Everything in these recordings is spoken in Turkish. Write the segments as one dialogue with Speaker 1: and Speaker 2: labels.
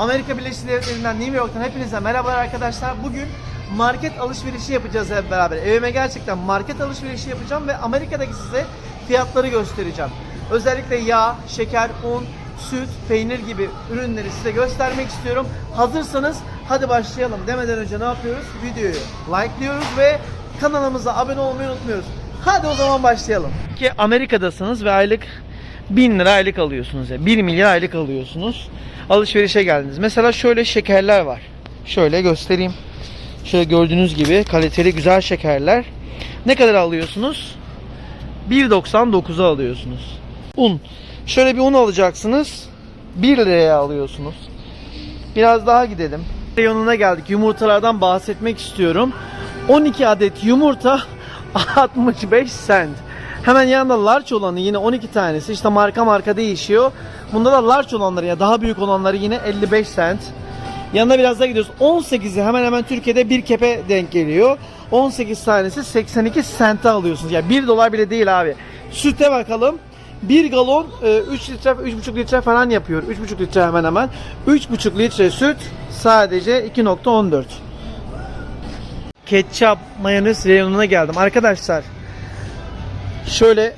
Speaker 1: Amerika Birleşik Devletleri'nden New York'tan hepinize merhabalar arkadaşlar. Bugün market alışverişi yapacağız hep beraber. Evime gerçekten market alışverişi yapacağım ve Amerika'daki size fiyatları göstereceğim. Özellikle yağ, şeker, un, süt, peynir gibi ürünleri size göstermek istiyorum. Hazırsanız hadi başlayalım. Demeden önce ne yapıyoruz? Videoyu likeliyoruz ve kanalımıza abone olmayı unutmuyoruz. Hadi o zaman başlayalım. Ki Amerika'dasınız ve aylık 1000 lira aylık alıyorsunuz. Yani 1 milyar aylık alıyorsunuz. Alışverişe geldiniz. Mesela şöyle şekerler var. Şöyle göstereyim. Şöyle gördüğünüz gibi kaliteli güzel şekerler. Ne kadar alıyorsunuz? 1.99'a alıyorsunuz. Un. Şöyle bir un alacaksınız. 1 liraya alıyorsunuz. Biraz daha gidelim. Reyonuna geldik. Yumurtalardan bahsetmek istiyorum. 12 adet yumurta 65 cent. Hemen yanında large olanı yine 12 tanesi. İşte marka marka değişiyor. Bunda da large olanları ya daha büyük olanları yine 55 cent. Yanına biraz daha gidiyoruz. 18'i hemen hemen Türkiye'de bir kepe denk geliyor. 18 tanesi 82 sente alıyorsunuz. Yani 1 dolar bile değil abi. Süte bakalım. 1 galon e, 3 litre 3,5 litre falan yapıyor. 3,5 litre hemen hemen. 3,5 litre süt sadece 2.14. Ketçap, mayonez reyonuna geldim. Arkadaşlar şöyle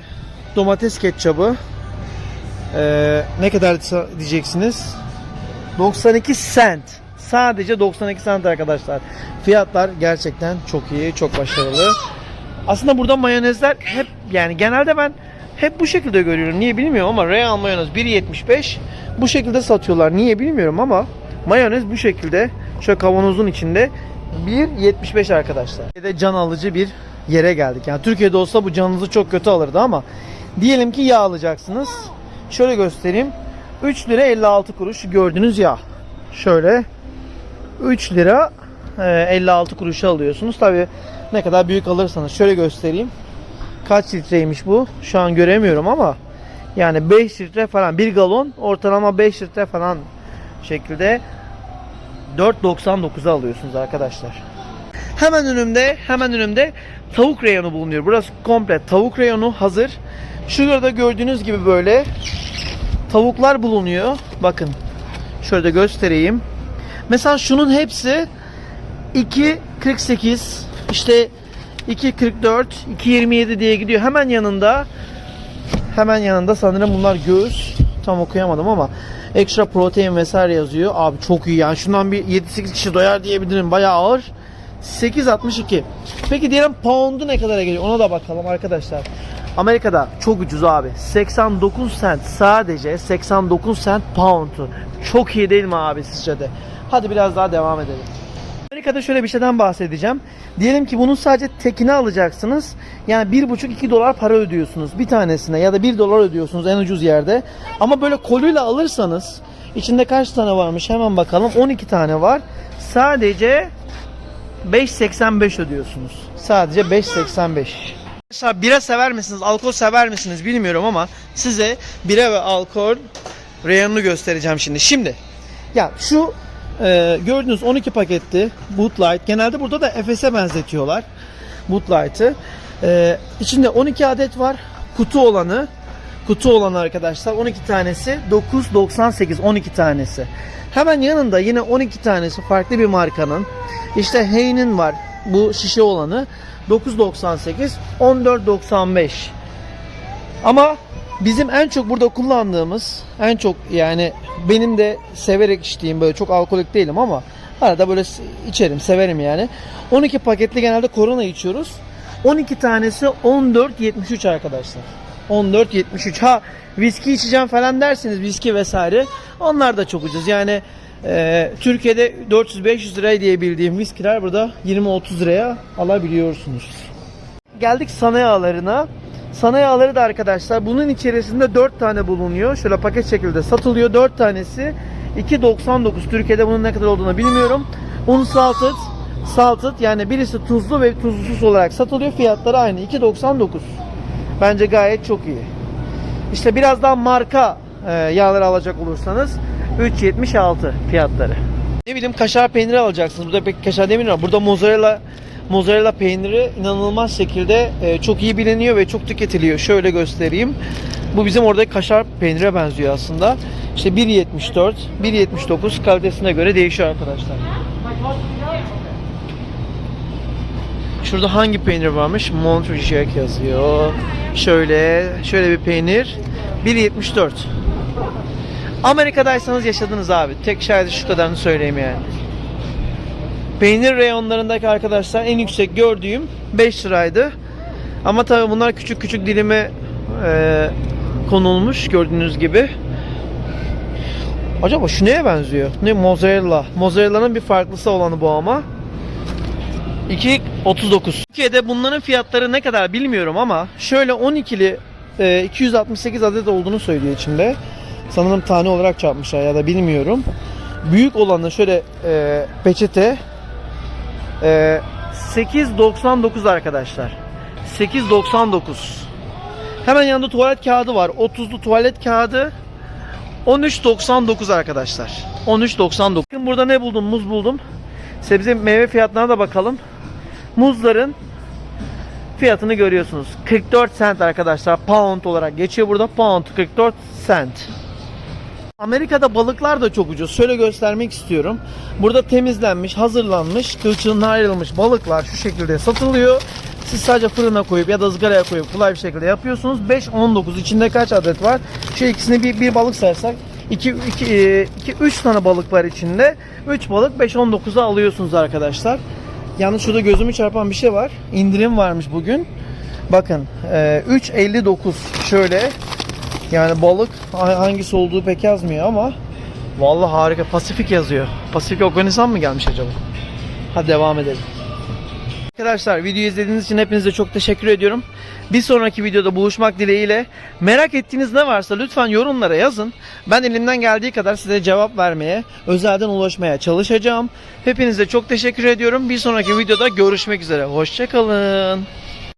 Speaker 1: domates ketçabı e, ne kadar diyeceksiniz? 92 cent. Sadece 92 cent arkadaşlar. Fiyatlar gerçekten çok iyi, çok başarılı. Aslında burada mayonezler hep yani genelde ben hep bu şekilde görüyorum. Niye bilmiyorum ama Real mayonez 1.75 bu şekilde satıyorlar. Niye bilmiyorum ama mayonez bu şekilde şöyle kavanozun içinde 1.75 arkadaşlar. Türkiye'de can alıcı bir yere geldik. Yani Türkiye'de olsa bu canınızı çok kötü alırdı ama diyelim ki yağ alacaksınız. Şöyle göstereyim. 3 lira 56 kuruş gördüğünüz yağ. Şöyle 3 lira e, 56 kuruşa alıyorsunuz. Tabi ne kadar büyük alırsanız şöyle göstereyim. Kaç litreymiş bu? Şu an göremiyorum ama yani 5 litre falan bir galon ortalama 5 litre falan şekilde 4.99'a alıyorsunuz arkadaşlar. Hemen önümde, hemen önümde tavuk reyonu bulunuyor. Burası komple tavuk reyonu hazır. Şurada gördüğünüz gibi böyle tavuklar bulunuyor. Bakın. Şöyle de göstereyim. Mesela şunun hepsi 2.48 işte 2.44 2.27 diye gidiyor. Hemen yanında hemen yanında sanırım bunlar göğüs. Tam okuyamadım ama ekstra protein vesaire yazıyor. Abi çok iyi yani. Şundan bir 7-8 kişi doyar diyebilirim. Bayağı ağır. 8.62. Peki diyelim pound'u ne kadara geliyor? Ona da bakalım arkadaşlar. Amerika'da çok ucuz abi. 89 cent sadece 89 cent pound'u. Çok iyi değil mi abi sizce de? Hadi biraz daha devam edelim. Amerika'da şöyle bir şeyden bahsedeceğim. Diyelim ki bunun sadece tekini alacaksınız. Yani 1,5-2 dolar para ödüyorsunuz bir tanesine ya da 1 dolar ödüyorsunuz en ucuz yerde. Ama böyle koluyla alırsanız içinde kaç tane varmış hemen bakalım. 12 tane var. Sadece 5.85 ödüyorsunuz. Sadece 5.85. Arkadaşlar bira sever misiniz? Alkol sever misiniz? Bilmiyorum ama size bira ve alkol reyonunu göstereceğim şimdi. Şimdi ya şu e, gördüğünüz 12 paketti Bud Light. Genelde burada da Efes'e benzetiyorlar Bud Light'ı. E, içinde 12 adet var. Kutu olanı kutu olanı arkadaşlar 12 tanesi 9.98 12 tanesi. Hemen yanında yine 12 tanesi farklı bir markanın işte Hein'in var bu şişe olanı 9.98 14.95 ama bizim en çok burada kullandığımız en çok yani benim de severek içtiğim böyle çok alkolik değilim ama arada böyle içerim severim yani. 12 paketli genelde korona içiyoruz. 12 tanesi 14.73 arkadaşlar 14.73 ha viski içeceğim falan dersiniz viski vesaire onlar da çok ucuz yani e, Türkiye'de 400-500 liraya diye bildiğim viskiler burada 20-30 liraya alabiliyorsunuz geldik sana yağlarına. Sana yağları da arkadaşlar bunun içerisinde 4 tane bulunuyor. Şöyle paket şekilde satılıyor. 4 tanesi 2.99. Türkiye'de bunun ne kadar olduğunu bilmiyorum. Unsalted, salted yani birisi tuzlu ve tuzsuz olarak satılıyor. Fiyatları aynı. 2.99. Bence gayet çok iyi. İşte biraz daha marka e, yağları alacak olursanız 3.76 fiyatları. Ne bileyim kaşar peyniri alacaksınız. Burada pek kaşar demiyorum. Burada mozzarella mozzarella peyniri inanılmaz şekilde e, çok iyi biliniyor ve çok tüketiliyor. Şöyle göstereyim. Bu bizim oradaki kaşar peynire benziyor aslında. İşte 1.74, 1.79 kalitesine göre değişiyor arkadaşlar. Şurada hangi peynir varmış? Montrachet yazıyor. Şöyle, şöyle bir peynir. 1.74. Amerika'daysanız yaşadınız abi. Tek şahidi şu kadarını söyleyeyim yani. Peynir reyonlarındaki arkadaşlar en yüksek gördüğüm 5 liraydı. Ama tabii bunlar küçük küçük dilime e, konulmuş gördüğünüz gibi. Acaba şu neye benziyor? Ne mozzarella. Mozzarella'nın bir farklısı olanı bu ama. 2.39. Türkiye'de bunların fiyatları ne kadar bilmiyorum ama şöyle 12'li e, 268 adet olduğunu söylüyor içinde. Sanırım tane olarak çarpmışlar ya da bilmiyorum. Büyük olanı şöyle e, peçete e, 8.99 arkadaşlar. 8.99. Hemen yanında tuvalet kağıdı var. 30'lu tuvalet kağıdı 13.99 arkadaşlar. 13.99. Bakın burada ne buldum? Muz buldum. Sebze meyve fiyatlarına da bakalım. Muzların fiyatını görüyorsunuz. 44 cent arkadaşlar. Pound olarak geçiyor burada. Pound 44 cent. Amerika'da balıklar da çok ucuz. Şöyle göstermek istiyorum. Burada temizlenmiş, hazırlanmış, kılçığından ayrılmış balıklar şu şekilde satılıyor. Siz sadece fırına koyup ya da ızgaraya koyup kolay bir şekilde yapıyorsunuz. 5-19 içinde kaç adet var? Şu ikisini bir, bir balık sayarsak 2 2 2 3 tane balık var içinde. 3 balık 5-19'a alıyorsunuz arkadaşlar. Yalnız şurada gözümü çarpan bir şey var. İndirim varmış bugün. Bakın e, 3.59 şöyle yani balık ha- hangisi olduğu pek yazmıyor ama vallahi harika. Pasifik yazıyor. Pasifik Okyanus'tan mı gelmiş acaba? Hadi devam edelim. Arkadaşlar videoyu izlediğiniz için hepinize çok teşekkür ediyorum. Bir sonraki videoda buluşmak dileğiyle merak ettiğiniz ne varsa lütfen yorumlara yazın. Ben elimden geldiği kadar size cevap vermeye, özelden ulaşmaya çalışacağım. Hepinize çok teşekkür ediyorum. Bir sonraki videoda görüşmek üzere. Hoşçakalın.